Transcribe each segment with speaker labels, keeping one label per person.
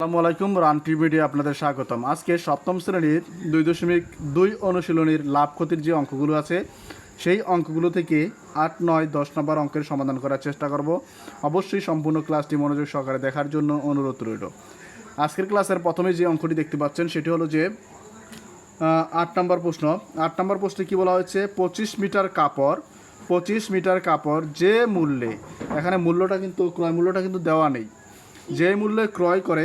Speaker 1: আসসালামু আলাইকুম রানটি মিডিয়া আপনাদের স্বাগতম। আজকে সপ্তম শ্রেণির দুই দশমিক দুই অনুশীলনীর লাভ ক্ষতির যে অঙ্কগুলো আছে, সেই অঙ্কগুলো থেকে আট, নয়, দশ নম্বর অঙ্কের সমাধান করার চেষ্টা করব। অবশ্যই সম্পূর্ণ ক্লাসটি মনোযোগ সহকারে দেখার জন্য অনুরোধ রইল। আজকের ক্লাসের প্রথমে যে অঙ্কটি দেখতে পাচ্ছেন, সেটি হলো যে আট নম্বর প্রশ্ন। আট নম্বর প্রশ্নে কি বলা হয়েছে? পঁচিশ মিটার কাপড়, পঁচিশ মিটার কাপড় যে মূল্যে, এখানে মূল্যটা কিন্তু, ক্রয় মূল্যটা কিন্তু দেওয়া নেই। যে মূল্যে ক্রয় করে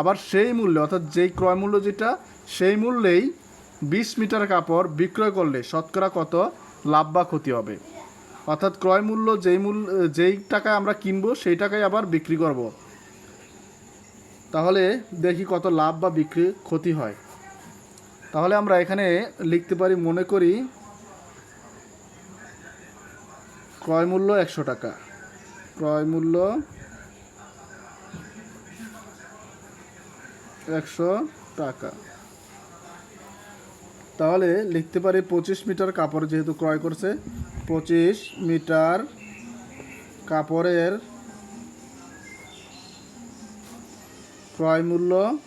Speaker 1: আবার সেই মূল্যে, অর্থাৎ যেই ক্রয় মূল্য যেটা, সেই মূল্যেই বিশ মিটার কাপড় বিক্রয় করলে শতকরা কত? লাভ বা ক্ষতি হবে। অর্থাৎ ক্রয় মূল্য যেই মূল্য যেই টাকায় আমরা কিনবো, সেই টাকায় আবার বিক্রি করব। তাহলে দেখি কত লাভ বা বিক্রি ক্ষতি হয়। তাহলে আমরা এখানে লিখতে পারি, মনে করি ক্রয় মূল্য একশো টাকা। ক্রয় মূল্য একশো টাকা। তাহলে লিখতে পারি পঁচিশ মিটার কাপড় যেহেতু ক্রয় করছে, পঁচিশ মিটার কাপড়ের ক্রয় মূল্য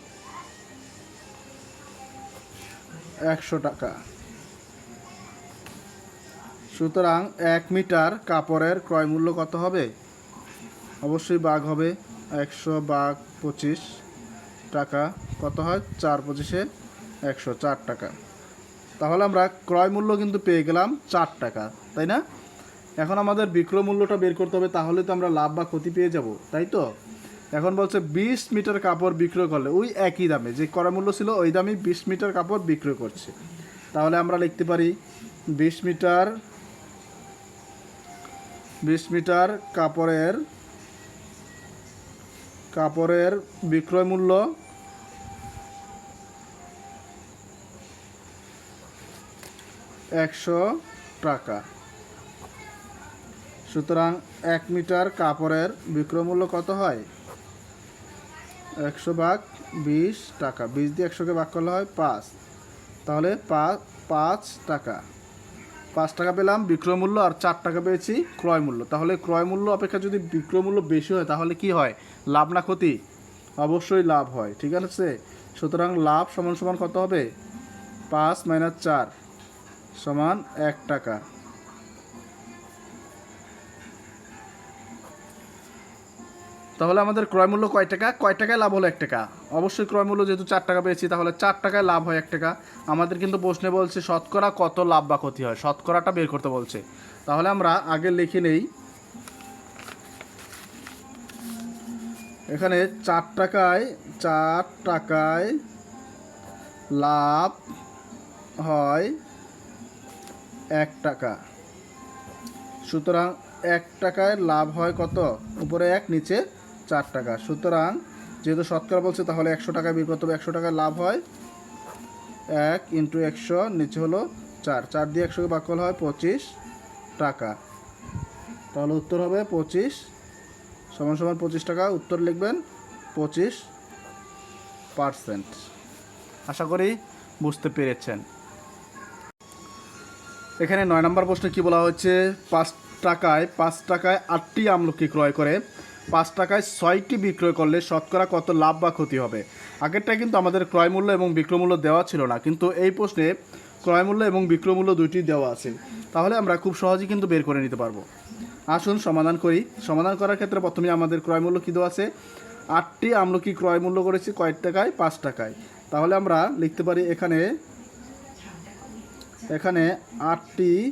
Speaker 1: একশো টাকা। সুতরাং এক মিটার কাপড়ের ক্রয় মূল্য কত হবে? অবশ্যই বাঘ হবে। একশো বাঘ পঁচিশ টাকা। কত হয়? চার পঁচিশে একশো চার টাকা। তাহলে আমরা ক্রয় মূল্য কিন্তু পেয়ে গেলাম চার টাকা, তাই না? এখন আমাদের বিক্রয় মূল্যটা বের করতে হবে, তাহলে তো আমরা লাভ বা ক্ষতি পেয়ে যাব, তাই তো? এখন বলছে বিশ মিটার কাপড় বিক্রয় করলে, ওই একই দামে, যে ক্রয় মূল্য ছিল ওই দামে বিশ মিটার কাপড় বিক্রয় করছে। তাহলে আমরা লিখতে পারি বিশ মিটার বিশ মিটার কাপড়ের কাপড়ের বিক্রয় মূল্য একশো টাকা। সুতরাং এক মিটার কাপড়ের বিক্রয় মূল্য কত হয়? একশো ভাগ বিশ টাকা। বিশ দিয়ে একশোকে ভাগ করলে হয় পাঁচ। তাহলে পাঁচ পাঁচ টাকা। পাঁচ টাকা পেলাম বিক্রয়মূল্য আর চার টাকা পেয়েছি ক্রয় মূল্য তাহলে ক্রয় মূল্য অপেক্ষা যদি বিক্রয় মূল্য বেশি হয়, তাহলে কি হয়? লাভ না ক্ষতি? অবশ্যই লাভ হয়। ঠিক আছে? সুতরাং লাভ সমান সমান কত হবে? পাঁচ মাইনাস চার। সমান এক টাকা। তাহলে আমাদের ক্রয় মূল্য কয় টাকা? কয় টাকায় লাভ হলো এক টাকা? অবশ্যই ক্রয় মূল্য যেহেতু চার টাকা পেয়েছি, তাহলে চার টাকায় লাভ হয় এক টাকা। আমাদের কিন্তু প্রশ্নে বলছে, শতকরা কত লাভ বা ক্ষতি হয়? শতকরাটা বের করতে বলছে। তাহলে আমরা আগে লিখে নেই। এখানে চার টাকায় চার টাকায় লাভ হয় এক টাকা। সুতরাং এক টাকায় লাভ হয় কত? উপরে এক, নিচে চার টাকা। সুতরাং যেহেতু শতকরা বলছে, তাহলে একশো টাকা বের করতে হবে। একশো টাকায় লাভ হয় এক ইন্টু একশো, নিচে হলো চার। চার দিয়ে একশোকে করলে হয় পঁচিশ টাকা। তাহলে উত্তর হবে পঁচিশ সমান সমান পঁচিশ টাকা। উত্তর লিখবেন পঁচিশ পার্সেন্ট। আশা করি বুঝতে পেরেছেন। এখানে নয় নম্বর প্রশ্নে কি বলা হচ্ছে পাঁচ টাকায় পাঁচ টাকায় আটটি আমলকি ক্রয় করে, পাঁচ টাকায় ছয়টি বিক্রয় করলে শতকরা কত লাভ বা ক্ষতি হবে? আগেরটা কিন্তু আমাদের ক্রয় মূল্য এবং বিক্রয় মূল্য দেওয়া ছিল না, কিন্তু এই প্রশ্নে ক্রয় মূল্য এবং বিক্রয় মূল্য দুইটি দেওয়া আছে। তাহলে আমরা খুব সহজেই কিন্তু বের করে নিতে পারব। আসুন সমাধান করি। সমাধান করার ক্ষেত্রে প্রথমে আমাদের ক্রয় মূল্য কী দেওয়া আছে? আটটি আমলকি ক্রয় মূল্য করেছি কয়েক টাকায়? পাঁচ টাকায়। তাহলে আমরা লিখতে পারি এখানে এখানে আটটি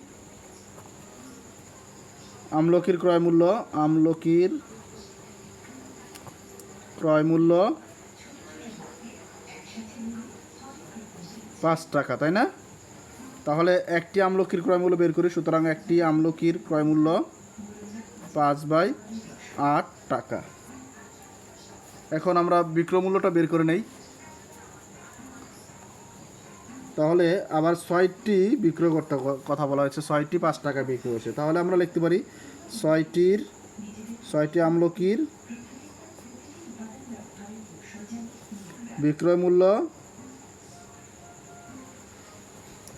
Speaker 1: আমলকির ক্রয় মূল্য, আমলকির ক্রয় মূল্য পাঁচ টাকা, তাই না? তাহলে একটি আমলকির ক্রয় মূল্য বের করি, সুতরাং একটি আমলকির ক্রয় মূল্য পাঁচ বাই আট টাকা। এখন আমরা বিক্রয় মূল্যটা বের করে নেই। তাহলে আবার ছয়টি বিক্রয় করতে কথা বলা হয়েছে, ছয়টি পাঁচ টাকা বিক্রি হয়েছে। তাহলে আমরা লিখতে পারি ছয়টির, ছয়টি আমলকির বিক্রয় মূল্য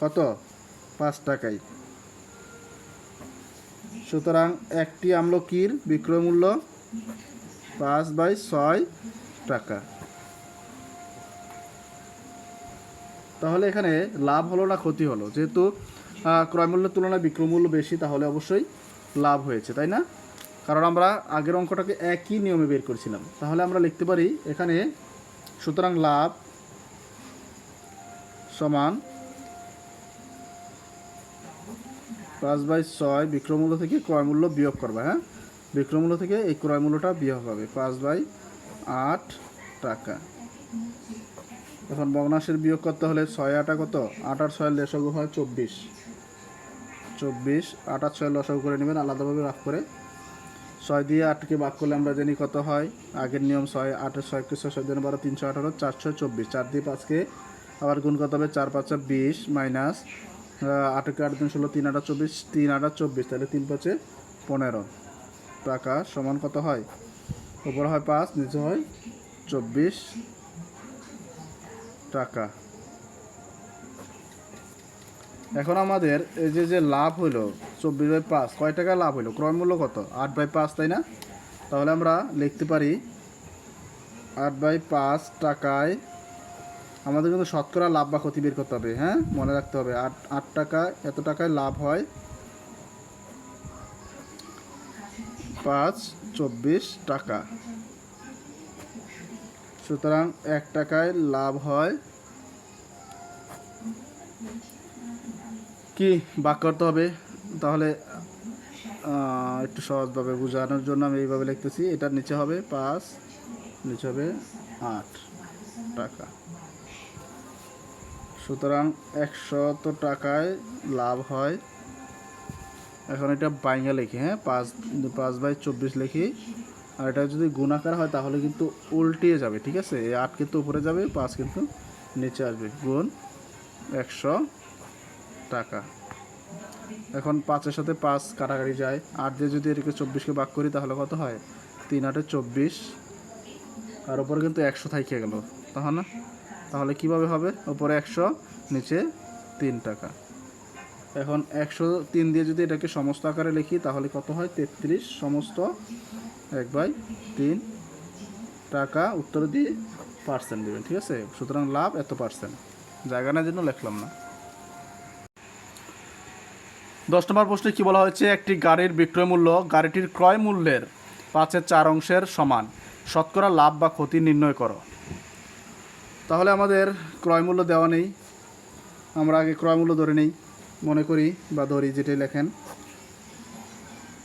Speaker 1: কত? পাঁচ টাকাই। সুতরাং একটি আমলকির বিক্রয় মূল্য পাঁচ বাই ছয় টাকা। তাহলে এখানে লাভ হলো না ক্ষতি হলো? যেহেতু ক্রয়মূল্যের তুলনায় বিক্রয়মূল্য বেশি, তাহলে অবশ্যই লাভ হয়েছে, তাই না? কারণ আমরা আগের অঙ্কটাকে একই নিয়মে বের করেছিলাম। তাহলে আমরা লিখতে পারি এখানে, সুতরাং লাভ সমান পাঁচ বাই ছয় বিক্রয়মূল্য থেকে ক্রয়মূল্য বিয়োগ করবে হ্যাঁ? বিক্রয়মূল্য থেকে এই ক্রয়মূল্যটা বিয়োগ হবে পাঁচ বাই আট টাকা। এখন ভগ্নাংশের বিয়োগ করতে হলে ছয় আটা কত? আট আর ছয়ের লেসগু হয় চব্বিশ। চব্বিশ, আট আর ছয় লসগু করে নেবেন, আলাদাভাবে ভাগ করে। ছয় দিয়ে আটকে ভাগ করলে আমরা জানি কত হয়? আগের নিয়ম ছয় আটের ছয়কে ছয় ছয় দিন বারো তিনশো আঠারো চারশো চব্বিশ। চার দিয়ে পাঁচকে আবার গুণ কত হবে চার, পাঁচা বিশ মাইনাস আটকে আট দিন ষোলো, তিন, আটা, চব্বিশ, তিন, আটা চব্বিশ, তাহলে তিন, পাঁচে পনেরো। টাকা সমান কত হয়? উপরে হয় পাঁচ, নিচে হয় চব্বিশ। টাকা। এখন আমাদের এই যে যে লাভ হলো চব্বিশ বাই পাঁচ, কয় টাকা লাভ হলো ক্রয় মূল্য কত? আট বাই পাঁচ, তাই না? তাহলে আমরা লিখতে পারি, আট বাই পাঁচ টাকায় আমাদের কিন্তু শতকরা লাভ বা ক্ষতি বের করতে হবে হ্যাঁ? মনে রাখতে হবে, আট আট টাকা, এত টাকায় লাভ হয় পাঁচ, চব্বিশ টাকা। সুতরাং এক টাকায় লাভ হয়। কি বাক করতে হবে? তাহলে একটু সহজভাবে বোঝানোর জন্য আমি এইভাবে লিখতেছি। এটার নিচে হবে পাঁচ, নিচে হবে আট টাকা। সুতরাং একশত টাকায় লাভ হয়। এখন এটা বাইঙ্গা লিখি হ্যাঁ? পাঁচ পাঁচ বাই চব্বিশ লিখি। আর এটা যদি গুণাকার হয়, তাহলে কিন্তু উল্টিয়ে যাবে, ঠিক আছে? আট কিন্তু উপরে যাবে, পাঁচ কিন্তু নিচে আসবে। গুণ একশো টাকা। এখন পাঁচের সাথে পাঁচ কাটাকাটি যায়। আট দিয়ে যদি এটাকে চব্বিশকে ভাগ করি, তাহলে কত হয়? তিন আটে চব্বিশ। আর ওপরে কিন্তু একশো থাইকে গেল। তাহলে না? তাহলে কীভাবে হবে? ওপরে একশো, নিচে তিন টাকা। এখন একশো তিন দিয়ে যদি এটাকে সমস্ত আকারে লিখি, তাহলে কত হয়? তেত্রিশ। সমস্ত এক বাই তিন টাকা উত্তর দিয়ে পার্সেন্ট দেবেন, ঠিক আছে? সুতরাং লাভ এত পার্সেন্ট জায়গা নেওয়ার জন্য লিখলাম না। দশ নম্বর প্রশ্নে কী বলা হয়েছে? একটি গাড়ির বিক্রয় মূল্য গাড়িটির ক্রয় মূল্যের পাঁচের চার অংশের সমান। শতকরা লাভ বা ক্ষতি নির্ণয় করো। তাহলে আমাদের ক্রয় মূল্য দেওয়া নেই। আমরা আগে ক্রয় মূল্য ধরে নেই। মনে করি বা ধরি যেটাই লেখেন।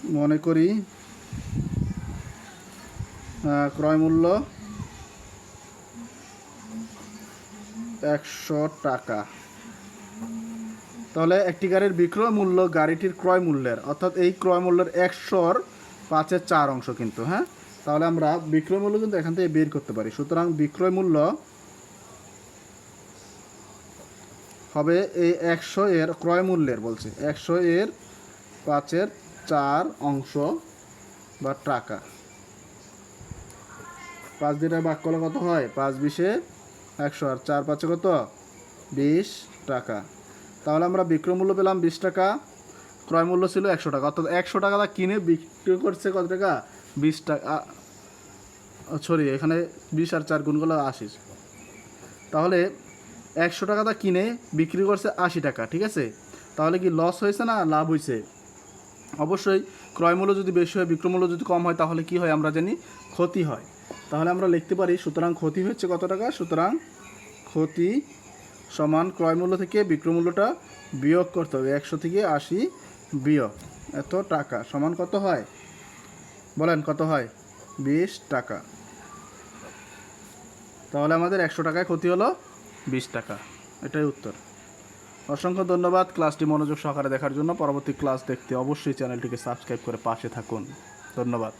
Speaker 1: মনে করি ক্রয় মূল্য একশো টাকা। তাহলে একটি গাড়ির বিক্রয় মূল্য গাড়িটির ক্রয় মূল্যের, অর্থাৎ এই ক্রয় মূল্যের একশোর পাঁচের চার অংশ কিন্তু হ্যাঁ? তাহলে আমরা বিক্রয় মূল্য কিন্তু এখান থেকে বের করতে পারি। সুতরাং বিক্রয় মূল্য হবে এই একশো এর ক্রয় মূল্যের বলছে, একশো এর পাঁচের চার অংশ বা টাকা। পাঁচ দিনের ভাগ করলে কত হয়? পাঁচ বিশে একশো আর চার পাঁচে কত? বিশ টাকা। তাহলে আমরা বিক্রয় মূল্য পেলাম বিশ টাকা, ক্রয় মূল্য ছিল একশো টাকা। অর্থাৎ একশো টাকা কিনে বিক্রি করছে কত টাকা? বিশ টাকা সরি, এখানে বিশ আর চার গুণগুলো আশি। তাহলে একশো টাকা কিনে বিক্রি করছে আশি টাকা, ঠিক আছে? তাহলে কি লস হয়েছে না লাভ হয়েছে? অবশ্যই ক্রয় মূল্য যদি বেশি হয়, বিক্রয় মূল্য যদি কম হয়, তাহলে কি হয় আমরা জানি? ক্ষতি হয়। তাহলে আমরা লিখতে পারি, সুতরাং ক্ষতি হচ্ছে কত টাকা? সুতরাং ক্ষতি সমান ক্রয় মূল্য থেকে বিক্রয় মূল্যটা বিয়োগ করতে হবে, একশো থেকে আশি বিয়োগ। এত টাকা সমান কত হয়? বলেন কত হয়? বিশ টাকা। তাহলে আমাদের একশো টাকায় ক্ষতি হলো বিশ টাকা। এটাই উত্তর। অসংখ্য ধন্যবাদ ক্লাসটি মনোযোগ সহকারে দেখার জন্য। পরবর্তী ক্লাস দেখতে অবশ্যই চ্যানেলটিকে সাবস্ক্রাইব করে পাশে থাকুন। ধন্যবাদ।